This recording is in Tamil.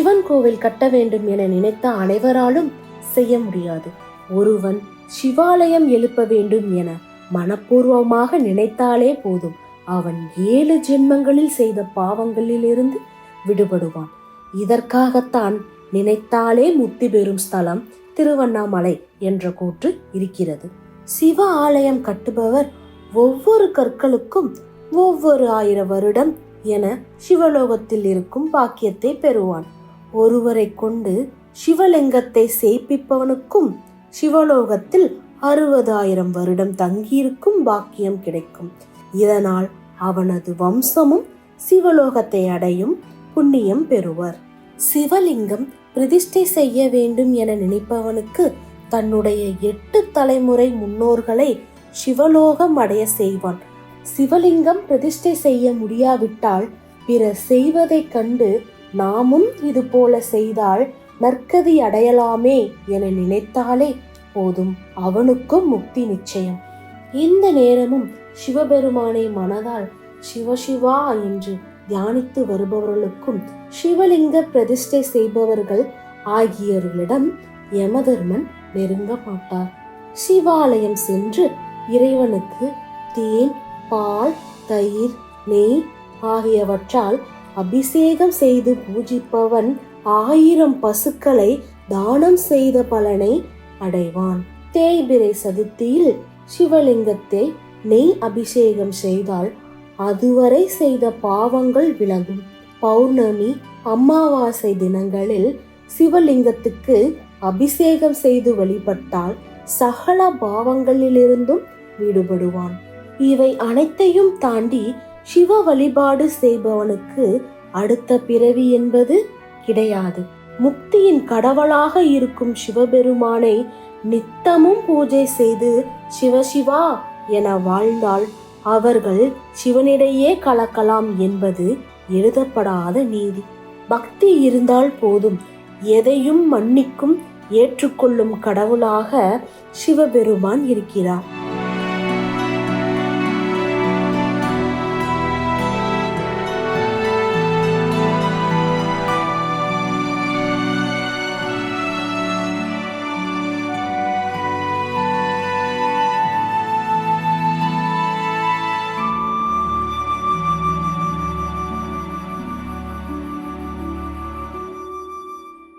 சிவன் கோவில் கட்ட வேண்டும் என நினைத்த அனைவராலும் செய்ய முடியாது. ஒருவன் சிவாலயம் எழுப்ப வேண்டும் என மனப்பூர்வமாக நினைத்தாலே போதும். அவன் ஏழு ஜென்மங்களில் செய்த பாவங்களிலிருந்து விடுபடுவான். இதற்காகத்தான் நினைத்தாலே முத்தி பெறும் ஸ்தலம் திருவண்ணாமலை என்ற கூற்று இருக்கிறது. சிவ ஆலயம் கட்டுபவர் ஒவ்வொரு கற்களுக்கும் ஒவ்வொரு ஆயிரம் வருடம் என சிவலோகத்தில் இருக்கும் பாக்கியத்தை பெறுவான். ஒருவரை கொண்டு சிவலிங்கத்தை சேப்பிப்பவனுக்கும் சிவலோகத்தில் அறுபதாயிரம் வருடம் தங்கியிருக்கும் பாக்கியம் கிடைக்கும். இதனால் அவனது வம்சமும் சிவலோகத்தை அடையும் புண்ணியம் பெறுவர். சிவலிங்கம் பிரதிஷ்டை செய்ய வேண்டும் என நினைப்பவனுக்கு தன்னுடைய எட்டு தலைமுறை முன்னோர்களை சிவலோகம் அடைய செய்வான். சிவலிங்கம் பிரதிஷ்டை செய்ய முடியாவிட்டால் பிறர் செய்வதைக் கண்டு நாமும் இது போல செய்தால் நற்கதி அடையலாமே என நினைத்தாலே போதும் அவனுக்கும் முக்தி நிச்சயம். இந்த நேரமும் சிவபெருமானை மனதால் சிவசிவா என்று தியானித்து வருபவர்களுக்கும் சிவலிங்க பிரதிஷ்டை செய்பவர்கள் ஆகியோர்களிடம் யமதர்மன் நெருங்க மாட்டார். சிவாலயம் சென்று இறைவனுக்கு தேன் பால் தயிர் நெய் ஆகியவற்றால் அபிஷேகம் செய்து பூஜிப்பவன் ஆயிரம் பசுக்களை தானம் செய்த பலனை அடைவான். தேய்பிரை சதுர்த்தியில் சிவலிங்கத்தை நெய் அபிஷேகம் செய்தால் அதுவரை செய்த பாவங்கள் விலகும். பௌர்ணமி அமாவாசை தினங்களில் சிவலிங்கத்துக்கு அபிஷேகம் செய்து வழிபட்டால் சகல பாவங்களிலிருந்தும் விடுபடுவான். இவை அனைத்தையும் தாண்டி சிவ வழிபாடு செய்பவனுக்கு அடுத்த பிறவி என்பது கிடையாது. முக்தியின் கடவுளாக இருக்கும் சிவபெருமானை நித்தமும் பூஜை செய்து சிவசிவா என வாழ்ந்தால் அவர்கள் சிவனிடையே கலக்கலாம் என்பது எழுதப்படாத நீதி. பக்தி இருந்தால் போதும். எதையும் மன்னிக்கும் ஏற்றுக்கொள்ளும் கடவுளாக சிவபெருமான் இருக்கிறார்.